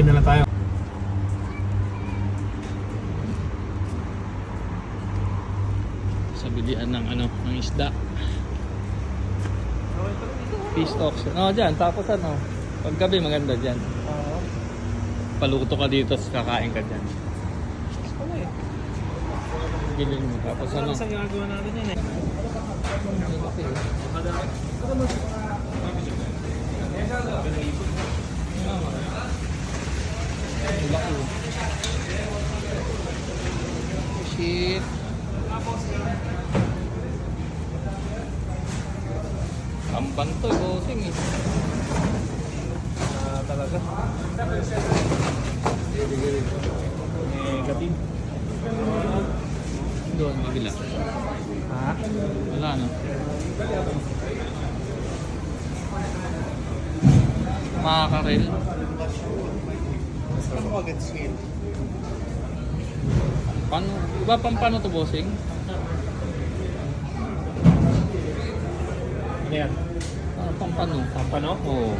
Kain na lang tayo. Sa bilian ng ano, ng isda. Fish auction. Oh, dyan. Tapos ano, paggabi maganda dyan. Oo. Paluto ka dito, tapos kakain ka dyan. Ano eh? Bilhin mo. Tapos ano, Ano sa ginagawa natin yan eh? Shit. Kampan to, bossing eh. Ah, talaga. Eh, gatin. Doon, magila. Ha? Wala no. Makakarel. Ano ko agad scale? Paano, iba pang paano to bossing? Ano yan? Ano pang paano? Pampano? Oo.